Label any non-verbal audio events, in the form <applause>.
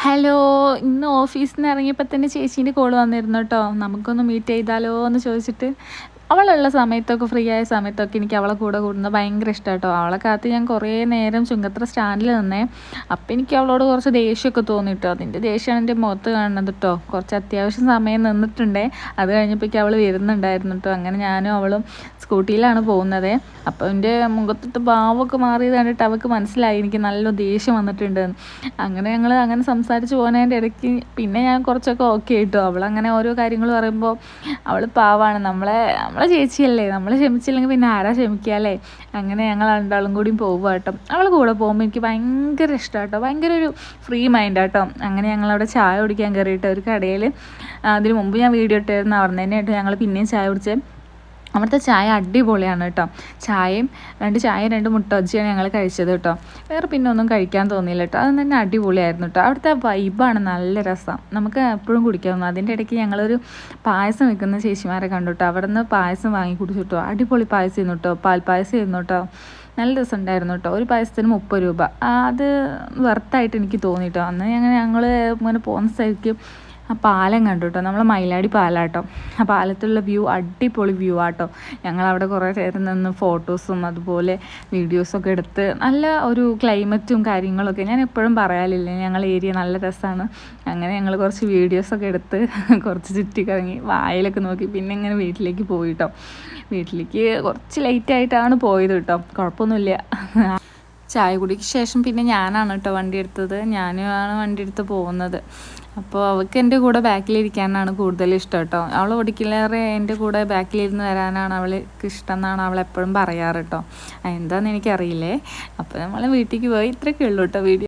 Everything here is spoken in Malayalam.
ഹലോ ഇന്ന് ഓഫീസിൽ നിന്ന് ഇറങ്ങിയപ്പോൾ തന്നെ ചേച്ചീന്റെ കോൾ വന്നിരുന്നു കേട്ടോ നമുക്കൊന്ന് മീറ്റ് ചെയ്താലോ എന്ന് ചോദിച്ചിട്ട് അവളുള്ള സമയത്തൊക്കെ ഫ്രീ ആയ സമയത്തൊക്കെ എനിക്ക് അവളെ കൂടെ കൂടുന്നത് ഭയങ്കര ഇഷ്ടം കേട്ടോ അവളെ കാത്ത് ഞാൻ കുറേ നേരം ചുങ്കത്ര സ്റ്റാൻഡിൽ നിന്നേ. അപ്പം എനിക്ക് അവളോട് കുറച്ച് ദേഷ്യമൊക്കെ തോന്നി കേട്ടോ അതിന്റെ ദേഷ്യമാണ് എന്റെ മുഖത്ത് കാണുന്നത് കേട്ടോ കുറച്ച് അത്യാവശ്യം സമയം നിന്നിട്ടുണ്ടേ. അത് കഴിഞ്ഞപ്പോഴേക്കും അവൾ വരുന്നുണ്ടായിരുന്നു കേട്ടോ അങ്ങനെ ഞാനും അവളും സ്കൂട്ടിയിലാണ് പോകുന്നത്. അപ്പോൾ എന്റെ മുഖത്തിട്ട് ഭാവമൊക്കെ മാറിയത് കണ്ടിട്ട് അവൾക്ക് മനസ്സിലായി. എനിക്ക് നല്ല ദേഷ്യം വന്നിട്ടുണ്ട്. അങ്ങനെ ഞങ്ങൾ അങ്ങനെ സംസാരിച്ച് പോകുന്നതിന്റെ ഇടയ്ക്ക് പിന്നെ ഞാൻ കുറച്ചൊക്കെ ഓക്കെ അവൾ അങ്ങനെ ഓരോ കാര്യങ്ങൾ പറയുമ്പോൾ അവൾ പാവാണ്. നമ്മളെ നമ്മളെ ചേച്ചിയല്ലേ? നമ്മൾ ക്ഷമിച്ചില്ലെങ്കിൽ പിന്നെ ആരാ ക്ഷമിക്കുക അല്ലേ? അങ്ങനെ ഞങ്ങൾ രണ്ടാളും കൂടിയും പോകുക കേട്ടോ. അവൾ കൂടെ പോകുമ്പോൾ എനിക്ക് ഭയങ്കര ഇഷ്ടമാണ് കേട്ടോ ഭയങ്കര ഒരു ഫ്രീ മൈൻഡ് കേട്ടോ. അങ്ങനെ ഞങ്ങളവിടെ ചായ കുടിക്കാൻ കയറിയിട്ട് ഒരു കടയിൽ അതിന് മുമ്പ് ഞാൻ വീഡിയോ ഇട്ടായിരുന്നു അവിടെ തന്നെ കേട്ടോ ഞങ്ങൾ പിന്നെയും ചായ കുടിച്ചത് അവിടുത്തെ ചായ അടിപൊളിയാണ് കേട്ടോ. ചായയും രണ്ട് ചായ രണ്ട് മുട്ട ഞങ്ങൾ കഴിച്ചത് കേട്ടോ. വേറെ പിന്നെ ഒന്നും കഴിക്കാൻ തോന്നിയില്ല കേട്ടോ. അത് തന്നെ അടിപൊളിയായിരുന്നു കേട്ടോ. അവിടുത്തെ വൈബാണ് നല്ല രസം. നമുക്ക് എപ്പോഴും കുടിക്കാവുന്നു. അതിന്റെ ഇടയ്ക്ക് ഞങ്ങളൊരു പായസം വെക്കുന്ന ചേച്ചിമാരെ കണ്ടു കേട്ടോ. അവിടെ നിന്ന് പായസം വാങ്ങി കുടിച്ചു കേട്ടോ. അടിപൊളി പായസം ചെയ്യുന്നു കേട്ടോ. പാൽപ്പായസം ചെയ്യുന്നു കേട്ടോ. നല്ല രസം ഉണ്ടായിരുന്നു കേട്ടോ. ഒരു പായസത്തിന് മുപ്പത് രൂപ. അത് വെർത്തായിട്ട് എനിക്ക് തോന്നി കേട്ടോ. അന്ന് ഞങ്ങൾ ഞങ്ങൾ ഇങ്ങനെ പോകുന്ന സ്ഥലത്തേക്ക് ആ പാലം കണ്ടു കേട്ടോ നമ്മളെ മയിലാടി പാലാട്ടോ. ആ പാലത്തുള്ള വ്യൂ അടിപൊളി വ്യൂ ആട്ടോ. ഞങ്ങൾ അവിടെ കുറേ നേരം നിന്ന് ഫോട്ടോസും അതുപോലെ വീഡിയോസൊക്കെ എടുത്ത് നല്ല ഒരു ക്ലൈമറ്റും കാര്യങ്ങളൊക്കെ ഞാൻ എപ്പോഴും പറയാലില്ലേ ഞങ്ങൾ ഏരിയ നല്ല രസമാണ്. അങ്ങനെ ഞങ്ങൾ കുറച്ച് വീഡിയോസൊക്കെ എടുത്ത് <laughs> കുറച്ച് ചുറ്റി കറങ്ങി വായിലൊക്കെ നോക്കി പിന്നെ ഇങ്ങനെ വീട്ടിലേക്ക് പോയിട്ടോ. വീട്ടിലേക്ക് കുറച്ച് ലേറ്റ് ആയിട്ടാണ് പോയത് കേട്ടോ. കുഴപ്പമൊന്നുമില്ല. ചായ കുടിക്ക് ശേഷം പിന്നെ ഞാനാണ് കേട്ടോ വണ്ടി എടുത്തത്. ഞാനുമാണ് വണ്ടി എടുത്ത് പോകുന്നത്. അപ്പോൾ അവൾക്ക് എന്റെ കൂടെ ബാക്കിലിരിക്കാനാണ് കൂടുതൽ ഇഷ്ടം കേട്ടോ അവൾ ഓടിക്കില്ലേറെ എന്റെ കൂടെ ബാക്കിലിരുന്ന് വരാനാണ് അവൾക്ക് ഇഷ്ടം എന്നാണ് അവൾ എപ്പോഴും പറയാറ് കേട്ടോ എന്താണെന്ന് എനിക്കറിയില്ലേ? അപ്പോൾ നമ്മൾ വീട്ടിലേക്ക് പോയി ഇത്രയൊക്കെ ഉള്ളൂ കേട്ടോ വീഡിയോ.